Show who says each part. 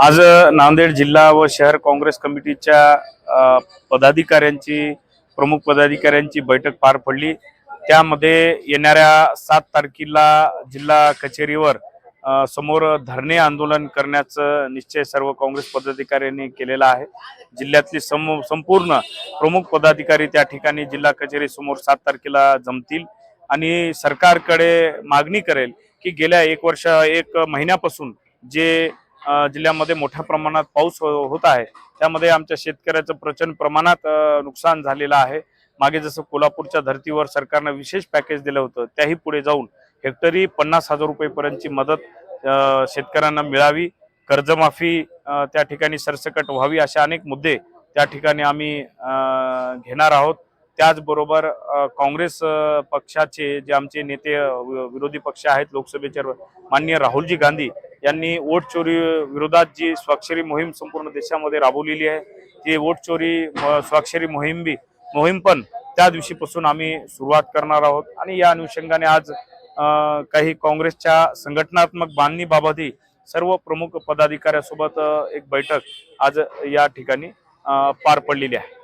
Speaker 1: आज नांदेड जिल्हा व शहर काँग्रेस कमिटीच्या पदाधिकाऱ्यांची प्रमुख पदाधिकाऱ्यांची बैठक पार पडली. त्यामध्ये येणाऱ्या सात तारखेला जिल्हा कचेरीवर समोर धरणे आंदोलन करण्याचं निश्चय सर्व काँग्रेस पदाधिकाऱ्यांनी केलेला आहे. जिल्ह्यातली सम संपूर्ण प्रमुख पदाधिकारी त्या ठिकाणी जिल्हा कचेरी समोर सात तारखेला जमतील आणि सरकारकडे मागणी करेल की गेल्या एक वर्ष एक महिन्यापासून जे जिल्ह्यामध्ये मोठ्या प्रमाणात पाऊस हो- होत आहे त्यामध्ये आमच्या शेतकऱ्याचं प्रचंड प्रमाणात नुकसान झालेलं आहे. मागे जसं कोल्हापूरच्या धर्तीवर सरकारनं विशेष पॅकेज दिलं होतं त्याही पुढे जाऊन हेक्टरी पन्नास हजार रुपयेपर्यंतची मदत शेतकऱ्यांना मिळावी कर्जमाफी त्या ठिकाणी सरसकट व्हावी अशा अनेक मुद्दे त्या ठिकाणी आम्ही घेणार आहोत. त्याचबरोबर काँग्रेस पक्षाचे जे आमचे नेते वि- विरोधी पक्ष आहेत लोकसभेचे माननीय राहुलजी गांधी यांनी वोट चोरी विरोधात जी स्वाक्षरी मोहीम संपूर्ण देशामध्ये राबवलेली आहे ती वोट चोरी स्वाक्षरी मोहीम बी मोहीम पण त्या दिवशीपासून आम्ही सुरुवात करणार आहोत. आणि या अनुषंगाने आज काही काँग्रेसच्या संघटनात्मक बांधणीबाबतही सर्व प्रमुख पदाधिकाऱ्यासोबत एक बैठक आज या ठिकाणी पार पडलेली आहे.